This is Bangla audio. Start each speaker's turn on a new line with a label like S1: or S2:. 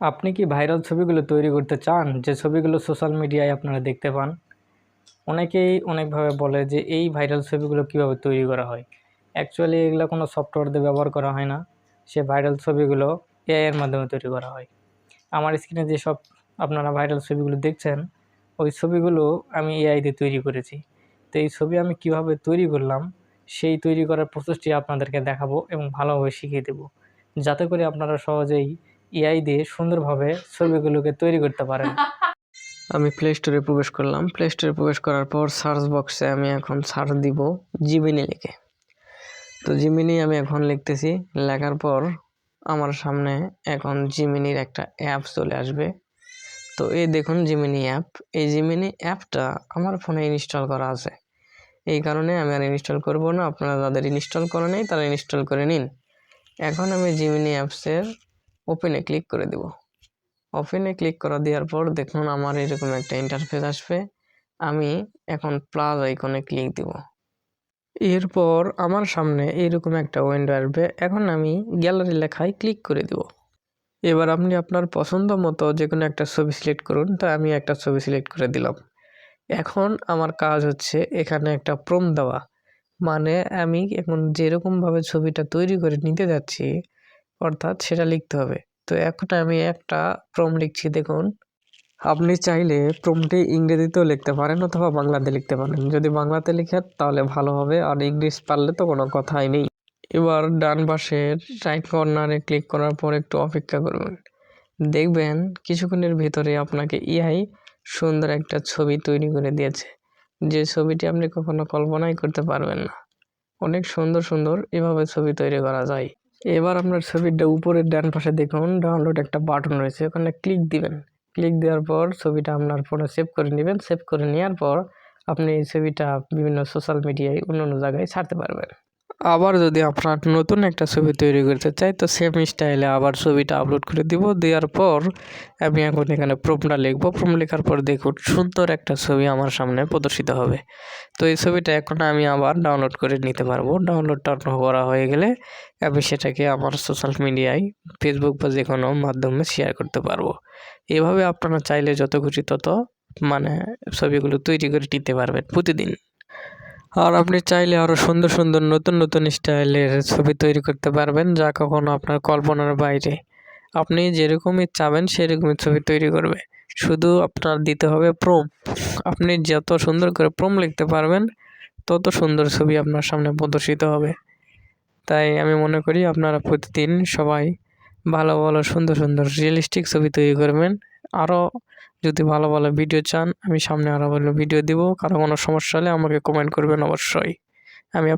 S1: আপনি কি ভাইরাল ছবিগুলো তৈরি করতে চান? যে ছবিগুলো সোশ্যাল মিডিয়ায় আপনারা দেখতে পান। অনেকেই অনেকভাবে বলে যে এই ভাইরাল ছবিগুলো কীভাবে তৈরি করা হয়। অ্যাকচুয়ালি এগুলো কোনো সফটওয়্যার দিয়ে ব্যবহার করা হয় না। সে ভাইরাল ছবিগুলো এআই এর মাধ্যমে তৈরি করা হয়। আমার স্ক্রিনে যেসব আপনারা ভাইরাল ছবিগুলো দেখছেন, ওই ছবিগুলো আমি এআই দিয়ে তৈরি করেছি। তো এই ছবি আমি কীভাবে তৈরি করলাম, সেই তৈরি করার প্রসেসটি আপনাদেরকে দেখাবো এবং ভালোভাবে শিখিয়ে দেবো। যাতে করে আপনারা সহজেই এআই দিয়ে সুন্দরভাবে ছবিগুলোকে তৈরি করতে পারেন। আমি প্লে স্টোরে প্রবেশ করলাম। প্লে স্টোরে প্রবেশ করার পর সার্চ বক্সে আমি এখন সার্চ দিব জিমিনি লিখে। তো জিমিনি আমি এখন লিখতেছি। লেখার পর আমার সামনে এখন জিমিনির একটা অ্যাপ চলে আসবে। তো এই দেখুন জিমিনি অ্যাপ এই জিমিনি অ্যাপটা আমার ফোনে ইনস্টল করা আছে। এই কারণে আমি আর ইনস্টল করব না। আপনারা যাদের ইনস্টল করে নেই, তারা ইনস্টল করে নিন। এখন আমি জিমিনি অ্যাপসের ওপেনে ক্লিক করে দেব। ওপেনে ক্লিক করা দেওয়ার পর দেখুন আমার এরকম একটা ইন্টারফেস আসবে। আমি এখন প্লাস আইকনে ক্লিক দেব। এরপর আমার সামনে এরকম একটা উইন্ডো আসবে। এখন আমি গ্যালারি লেখায় ক্লিক করে দেব। এবার আপনি আপনার পছন্দ মতো যে কোনো একটা ছবি সিলেক্ট করুন। তা আমি একটা ছবি সিলেক্ট করে দিলাম। এখন আমার কাজ হচ্ছে এখানে একটা প্রম দেওয়া। মানে আমি এখন যেরকমভাবে ছবিটা তৈরি করে নিতে যাচ্ছি অর্থাৎ সেটা লিখতে হবে। তো এখন আমি একটা প্রম লিখছি, দেখুন। আপনি চাইলে প্রমটি ইংরেজিতেও লিখতে পারেন অথবা বাংলাতে লিখতে পারেন। যদি বাংলাতে লিখেন, তাহলে ভালো হবে। আর ইংলিশ পারলে তো কোনো কথাই নেই। এবার ডান পাশের রাইট কর্নারে ক্লিক করার পর একটু অপেক্ষা করবেন দেখবেন কিছুক্ষণের ভিতরে আপনাকে ইহাই সুন্দর একটা ছবি তৈরি করে দিয়েছে। যে ছবিটি আপনি কখনো কল্পনাই করতে পারবেন না। অনেক সুন্দর সুন্দর এভাবে ছবি তৈরি করা যায়। এবার আপনার ছবিটা উপরের ডান পাশে দেখুন ডাউনলোড একটা বাটন রয়েছে, ওখানে ক্লিক দিবেন। ক্লিক দেওয়ার পর ছবিটা আপনার ফোনে সেভ করে নেবেন সেভ করে নেওয়ার পর আপনি এই ছবিটা বিভিন্ন সোশ্যাল মিডিয়ায় অন্য অন্য জায়গায় ছাড়তে পারবেন। আবার যদি আপনার নতুন একটা ছবি তৈরি করতে চাই, তো সেম স্টাইলে আবার ছবিটা আপলোড করে দিব। দেওয়ার পর আমি এখন এখানে প্রমটা লিখব। প্রম লেখার পর দেখুন, সুন্দর একটা ছবি আমার সামনে প্রদর্শিত হবে। তো এই ছবিটা এখন আমি আবার ডাউনলোড করে নিতে পারব। ডাউনলোড করা হয়ে গেলে আমি সেটাকে আমার সোশ্যাল মিডিয়ায় ফেসবুক বা যে কোনো মাধ্যমে শেয়ার করতে পারব। এভাবে আপনারা চাইলে যত খুশি তত মানে ছবিগুলো তৈরি করে নিতে পারবেন প্রতিদিন। আর আপনি চাইলে আরও সুন্দর সুন্দর নতুন নতুন স্টাইলের ছবি তৈরি করতে পারবেন যা কখনো আপনার কল্পনার বাইরে। আপনি যেরকমই চাবেন সেরকমই ছবি তৈরি করবে। শুধু আপনার দিতে হবে প্রোম। আপনি যত সুন্দর করে প্রোম লিখতে পারবেন, তত সুন্দর ছবি আপনার সামনে প্রদর্শিত হবে। তাই আমি মনে করি আপনারা প্রতিদিন সবাই ভালো ভালো, সুন্দর সুন্দর রিয়েলিস্টিক ছবি তৈরি করবেন। আরও যদি ভালো ভালো ভিডিও চান, আমি সামনে আরও ভালো ভিডিও দিব। কারও কোনো সমস্যা হলে আমাকে কমেন্ট করবেন অবশ্যই। আমি